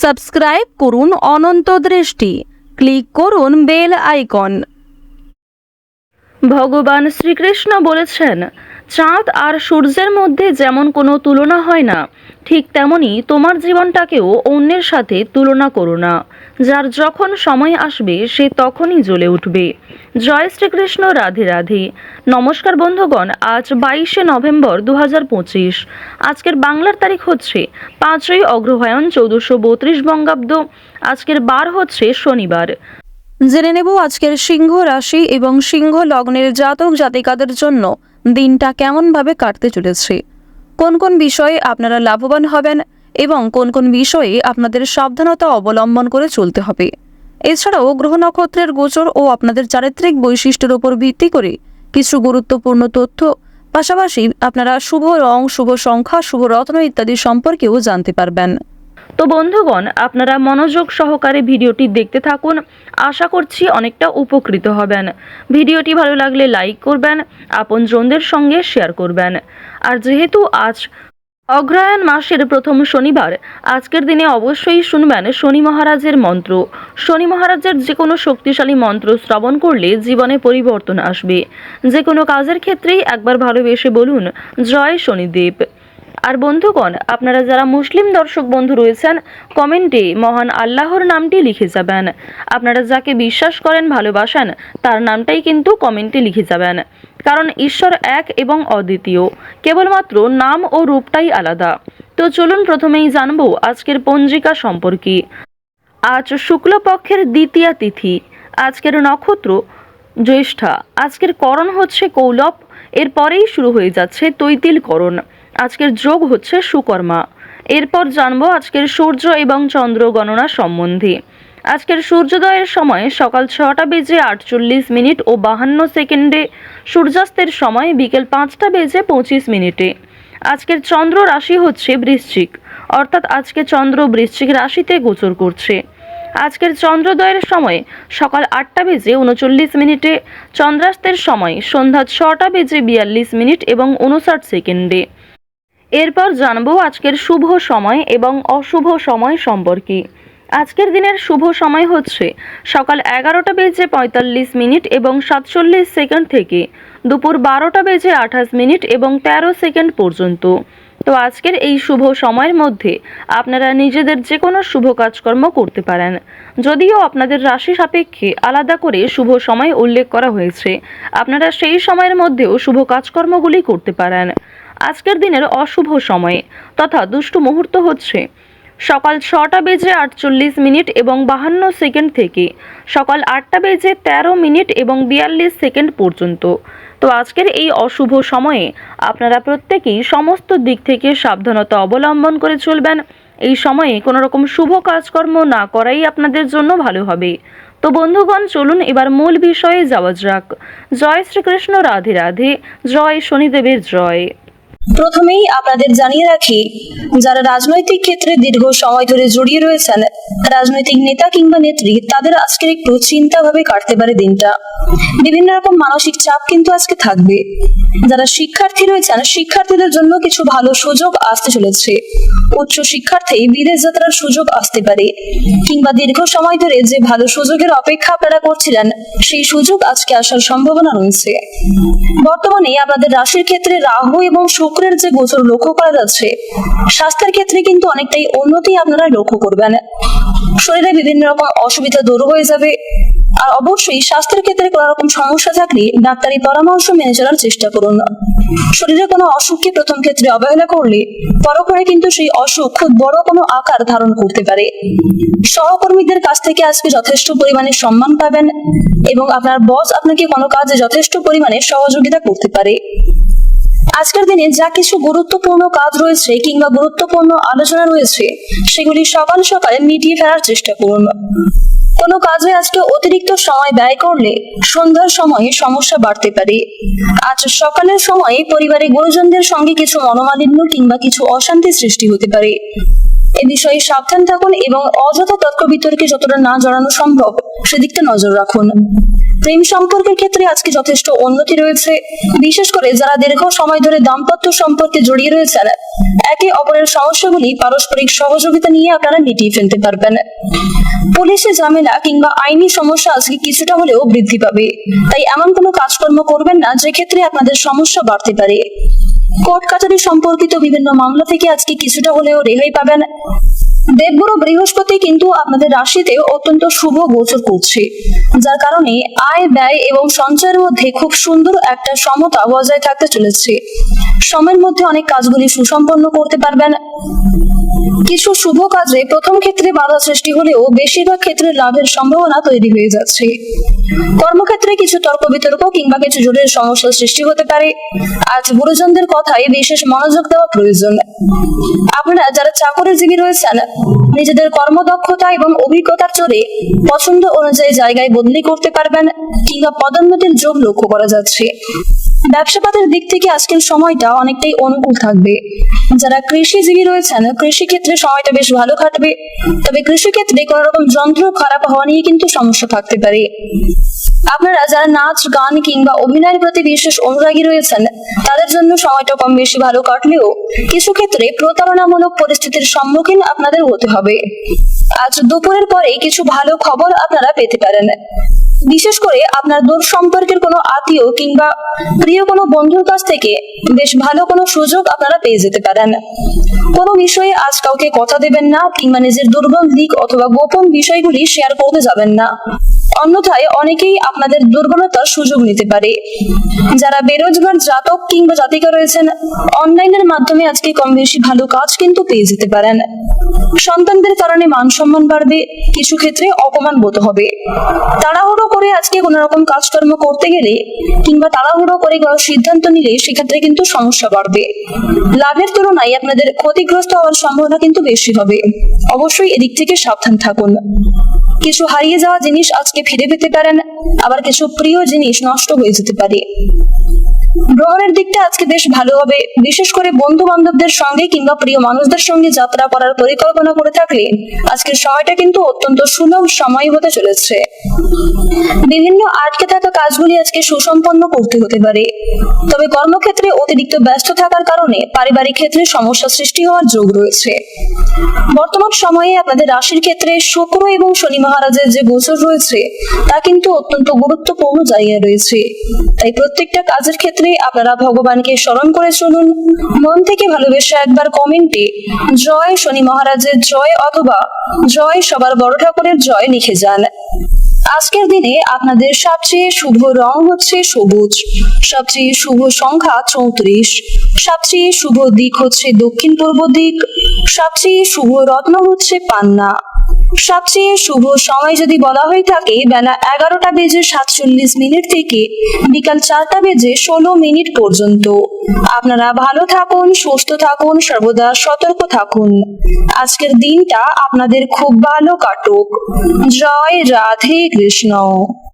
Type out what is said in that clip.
Subscribe করুন অনন্ত দৃষ্টি। Click করুন বেল আইকন। ভগবান শ্রীকৃষ্ণ বলেছেন চাঁদ আর সূর্যের মধ্যে যেমন কোনো তুলনা হয় না, ঠিক তেমনি তোমার জীবনটাকেও অন্যের সাথে তুলনা করো না। যার যখন সময় আসবে, সে তখনই জ্বলে উঠবে। জয় শ্রীকৃষ্ণ, রাধে রাধে। নমস্কার বন্ধুগণ, আজ বাইশে নভেম্বর দু হাজার পঁচিশ। আজকের বাংলার তারিখ হচ্ছে পাঁচই অগ্রহায়ণ চৌদ্দশো বত্রিশ বঙ্গাব্দ। আজকের বার হচ্ছে শনিবার। জেনে নেব আজকের সিংহ রাশি এবং সিংহ লগ্নের জাতক জাতিকাদের জন্য দিনটা কেমনভাবে কাটতে চলেছে? কোন কোন বিষয়ে আপনারা লাভবান হবেন এবং কোন কোন বিষয়ে আপনাদের সাবধানতা অবলম্বন করে চলতে হবে? এছাড়াও গ্রহ নক্ষত্রের গোচর ও আপনাদের চারিত্রিক বৈশিষ্ট্যের উপর ভিত্তি করে কিছু গুরুত্বপূর্ণ তথ্য, পাশাপাশি আপনারা শুভ রং, শুভ সংখ্যা, শুভ রত্ন ইত্যাদি সম্পর্কেও জানতে পারবেন। তো বন্ধুগণ, আপনারা মনোযোগ সহকারে ভিডিওটি দেখতে থাকুন। আশা করছি অনেকটা উপকৃত হবেন। ভিডিওটি ভালো লাগলে লাইক করবেন, আপনজনদের সঙ্গে শেয়ার করবেন। আর যেহেতু আজ অগ্রহায়ণ মাসের প্রথম শনিবার, আজকের দিনে অবশ্যই শুনবেন শনি মহারাজের মন্ত্র। শনি মহারাজের যে কোনো শক্তিশালী মন্ত্র শ্রবণ করলে জীবনে পরিবর্তন আসবে। যে কোনো কাজের ক্ষেত্রেই একবার ভালোবেসে বলুন, জয় শনিদেব। আর বন্ধুগণ, আপনারা যারা মুসলিম দর্শক বন্ধু রয়েছেন, কমেন্টে মহান আল্লাহর নামটি লিখে যাবেন। আপনারা যাকে বিশ্বাস করেন, ভালোবাসেন, তার নামটাই কিন্তু কমেন্টে লিখে যাবেন। কারণ ঈশ্বর এক এবং অদ্বিতীয়। কেবলমাত্র নাম ও রূপটাই আলাদা। তো চলুন প্রথমেই জানব আজকের পঞ্জিকা সম্পর্কে। আজ শুক্লপক্ষের দ্বিতীয়া তিথি, আজকের নক্ষত্র জ্যৈষ্ঠা। আজকের করণ হচ্ছে কৌলভ এরপরেই শুরু হয়ে যাচ্ছে তৈতিল করণ আজকের যোগ হচ্ছে সুকর্মা। এরপর জানব আজকের সূর্য এবং চন্দ্র গণনা সম্বন্ধে। আজকের সূর্যোদয়ের সময় সকাল ছটা বেজে আটচল্লিশ মিনিট ও বাহান্ন সেকেন্ডে সূর্যাস্তের সময় বিকেল পাঁচটা বেজে পঁচিশ মিনিটে। আজকের চন্দ্র রাশি হচ্ছে বৃশ্চিক, অর্থাৎ আজকে চন্দ্র বৃশ্চিক রাশিতে গোচর করছে। আজকের চন্দ্রোদয়ের সময় সকাল আটটা বেজে উনচল্লিশ মিনিটে, চন্দ্রাস্তের সময় সন্ধ্যা ছটা বেজে বিয়াল্লিশ মিনিট এবং উনষাট সেকেন্ডে। এরপর জানব আজকের শুভ সময় এবং অশুভ সময় সম্পর্কে। আজকের দিনের শুভ সময় হচ্ছে সকাল এগারোটা বেজে পঁয়তাল্লিশ মিনিট এবং সাতচল্লিশ সেকেন্ড থেকে দুপুর বারোটা বেজে আঠাশ মিনিট এবং তেরো সেকেন্ড পর্যন্ত। তো আজকের এই শুভ সময়ের মধ্যে আপনারা নিজেদের যে কোনো শুভ কাজকর্ম করতে পারেন। যদিও আপনাদের রাশি সাপেক্ষে আলাদা করে শুভ সময় উল্লেখ করা হয়েছে, আপনারা সেই সময়ের মধ্যেও শুভ কাজকর্মগুলি করতে পারেন। আজকের দিনের অশুভ সময়ে। তথা দুষ্টু মুহূর্ত হচ্ছে। সকাল ছটা বেজে আটচল্লিশ মিনিট এবং বাহান্ন সেকেন্ড থেকে সকাল আটটা বেজে তেরো মিনিট এবং বিয়াল্লিশ সেকেন্ড পর্যন্ত। তো আজকের এই অশুভ সময়ে আপনারা প্রত্যেকেই সমস্ত দিক থেকে সাবধানতা অবলম্বন করে চলবেন। এই সময়ে কোনো রকম শুভ কাজকর্ম না করাই আপনাদের জন্য ভালো হবে। তো বন্ধুগণ, চলুন এবার মূল বিষয়ে যাওয়া যাক। জয় শ্রীকৃষ্ণ, রাধে রাধে। জয় শনিদেবের জয়। প্রথমেই আপনাদের জানিয়ে রাখি, যারা রাজনৈতিক ক্ষেত্রে দীর্ঘ সময় ধরে জড়িয়ে রয়েছেন, রাজনৈতিক নেতা কিংবা নেত্রী, তাদের আজকের একটু চিন্তাভাবে কাটতে পারে দিনটা। বিভিন্ন রকম মানসিক চাপ কিন্তু আজকে থাকবে। যারা শিক্ষার্থী রয়েছেন, শিক্ষার্থীদের জন্য কিছু ভালো সুযোগ আসতে চলেছে। উচ্চ শিক্ষার্থী, বিদেশ যাত্রার সুযোগ আসতে পারে। কিংবা দীর্ঘ সময় ধরে যে ভালো সুযোগের অপেক্ষা আপনারা করছিলেন, সেই সুযোগ আজকে আসার সম্ভাবনা রয়েছে। বর্তমানে আপনাদের রাশির ক্ষেত্রে রাহু এবং শুক্রের যে গোচর লক্ষ্য করা যাচ্ছে, স্বাস্থ্যের ক্ষেত্রে কিন্তু অনেকটাই উন্নতি আপনারা লক্ষ্য করবেন। শরীরে বিভিন্ন রকম অসুবিধা দূর হয়ে যাবে। আর অবশ্যই স্বাস্থ্যের ক্ষেত্রে কোনো রকম সমস্যা থাকলে ডাক্তারি পরামর্শ মেনে চলার চেষ্টা করুন। শরীরে কোনো অসুখকে প্রথম ক্ষেত্রে অবহেলা করলে পরপরে কিন্তু সেই অসুখ খুব বড় কোনো আকার ধারণ করতে পারে। সহকর্মীদের কাছ থেকে আজকে যথেষ্ট পরিমাণে সম্মান পাবেন এবং আপনার বস আপনাকে কোনো কাজে যথেষ্ট পরিমাণে সহযোগিতা করতে পারে। আজকের দিনে যা কিছু গুরুত্বপূর্ণ কাজ রয়েছে কিংবা গুরুত্বপূর্ণ আলোচনা রয়েছে, সেগুলি সকাল সকালে মিটিয়ে ফেলার চেষ্টা করুন। কোনো কাজে আজকে অতিরিক্ত সময় ব্যয় করলে সন্ধ্যার সময়ে সমস্যা বাড়তে পারে। আজ সকালের সময়ে পরিবারের গুরুজনদের সঙ্গে কিছু মনোমালিন্য কিংবা কিছু অশান্তি সৃষ্টি হতে পারে। এ বিষয়ে সাবধান থাকুন এবং অযথা তর্ক বিতর্কে যতটা না জড়ানো সম্ভব সেদিকটা নজর রাখুন। প্রেম সম্পর্কের ক্ষেত্রে আজকে যথেষ্ট উন্নতি রয়েছে। বিশেষ করে যারা দীর্ঘ সময় ধরে দাম্পত্য সম্পর্কে জড়িয়ে রয়েছেন, একে অপরের সমস্যাগুলি পারস্পরিক সহযোগিতা নিয়ে আপনারা মিটিয়ে ফেলতে পারবেন। পুলিশে ঝামেলা কিংবা আইনি সমস্যা আজকে কিছুটা হলেও বৃদ্ধি পাবে। তাই এমন কোনো কাজকর্ম করবেন না যে ক্ষেত্রে আপনাদের সমস্যা বাড়তে পারে। কোর্ট কাচারি সম্পর্কিত বিভিন্ন মামলা থেকে আজকে কিছুটা হলেও রেহাই পাবেন। দেবগুরু বৃহস্পতি কিন্তু আপনাদের রাশিতে অত্যন্ত শুভ গোচর করছে, যার কারণে আয় ব্যয় এবং সঞ্চয়ের মধ্যে খুব সুন্দর একটা সমতা বজায় থাকতে চলেছে। সময়ের মধ্যে অনেক কাজগুলি সুসম্পন্ন করতে পারবেন। কিছু শুভ কাজে প্রথম ক্ষেত্রে বাধা সৃষ্টি হলেও বেশিরভাগ ক্ষেত্রে লাভের সম্ভাবনা তৈরি হয়ে যাচ্ছে। কর্মক্ষেত্রে কিছু তর্ক বিতর্ক কিংবা কিছু জটিল সমস্যার সৃষ্টি হতে পারে। আজ গুরুজনদের কথায় বিশেষ মনোযোগ দেওয়া প্রয়োজন। আপনারা যারা চাকরিজীবী রয়েছেন, নিজেদের কর্মদক্ষতা এবং অভিজ্ঞতার জোরে পছন্দ অনুযায়ী জায়গায় বদলি করতে পারবেন কিংবা পদোন্নতির যোগ লক্ষ্য করা যাচ্ছে। ব্যবসাপাতের দিক থেকে আজকের সময়টা অনেকটাই অনুকূল থাকবে। যারা কৃষিজীবী রয়েছেন কৃষি ক্ষেত্রে সময়টা বেশ ভালো কাটবে। তবে কৃষি ক্ষেত্রে কোনো রকম যন্ত্র খারাপ হওয়া নিয়ে কিন্তু সমস্যা থাকতে পারে। আপনারা যারা নাচ, গান কিংবা অভিনয়ের প্রতি বিশেষ অনুরাগী রয়েছেন, তাদের জন্য কম বেশি ভালো কাটলেও কিছু ক্ষেত্রে প্রতারণামূলক পরিস্থিতির সম্মুখীন আপনাদের হতে হবে। আজ দুপুরের পরে কিছু ভালো খবর আপনারা পেতে পারেন। বিশেষ করে আপনার দূর সম্পর্কের কোনো আত্মীয় কিংবা প্রিয় কোনো বন্ধুর কাছ থেকে বেশ ভালো কোনো সুযোগ আপনারা পেয়ে যেতে পারেন। কোনো বিষয়ে আজ কাউকে কথা দেবেন না কিংবা নিজের দুর্বল দিক অথবা গোপন বিষয়গুলি শেয়ার করতে যাবেন না। অন্যথায় অনেকেই আপনাদের দুর্বলতার সুযোগ নিতে পারে। যারা বেরোজগার, জাতক কিংবা জাতিকা রয়েছেন অনলাইনের মাধ্যমে আজকে কম বেশি ভালো কাজ কিন্তু পেয়ে যেতে পারেন। সন্তানদের কারণে মান সম্মান বাড়বে, কিছু ক্ষেত্রে অপমান বোধ হবে। তাড়াহুড়ো করে আজকে কোনো রকম কাজকর্ম করতে গেলে কিংবা তাড়াহুড়ো করে কোনো সিদ্ধান্ত নিলে সেক্ষেত্রে কিন্তু সমস্যা বাড়বে। লাভের তুলনায় আপনাদের ক্ষতিগ্রস্ত হওয়ার সম্ভাবনা কিন্তু বেশি হবে। অবশ্যই এদিক থেকে সাবধান থাকুন। কিছু হারিয়ে যাওয়া জিনিস আজকে ফিরে পেতে পারেন, আবার কিছু প্রিয় জিনিস নষ্ট হয়ে যেতে পারে। ভ্রমণের দিকটা আজকে বেশ ভালো হবে। বিশেষ করে বন্ধু বান্ধবদের সঙ্গে কিংবা প্রিয় মানুষদের সঙ্গে যাত্রা করার পরিকল্পনা করে থাকলে আজকের সময়টা কিন্তু অত্যন্ত সুলভ সময় হতে চলেছে। বিভিন্ন আটকে থাকা কাজগুলি আজকে সুসম্পন্ন করতে হতে পারে। তবে কর্মক্ষেত্রে অতিরিক্ত ব্যস্ত থাকার কারণে পারিবারিক ক্ষেত্রে সমস্যা সৃষ্টি হওয়ার যোগ রয়েছে। বর্তমান সময়ে আপনাদের রাশির ক্ষেত্রে শুক্র এবং শনি মহারাজের যে গোচর রয়েছে, তা কিন্তু অত্যন্ত গুরুত্বপূর্ণ জায়গায় রয়েছে। তাই প্রত্যেকটা কাজের ক্ষেত্রে আপনারা ভগবানকে স্মরণ করে চলুন। মন থেকে ভালোবেসে একবার কমেন্টে জয় শনি মহারাজের জয় অথবা জয় সবার বড় ঠাকুরের জয় লিখে যান। আজকের দিনে আপনাদের সবচেয়ে শুভ রং হচ্ছে সবুজ, সবচেয়ে শুভ সংখ্যা চৌত্রিশ, সবচেয়ে শুভ দিক হচ্ছে দক্ষিণ পূর্ব দিক, সবচেয়ে শুভ রত্ন হচ্ছে পান্না। সবচেয়ে শুভ সময় যদি বলা হয়ে থাকে, বেলা এগারোটা বেজে সাতচল্লিশ মিনিট থেকে বিকাল চারটা বেজে ষোলো মিনিট পর্যন্ত। আপনারা ভালো থাকুন, সুস্থ থাকুন, সর্বদা সতর্ক থাকুন। আজকের দিনটা আপনাদের খুব ভালো কাটুক। জয় রাধে কৃষ্ণ।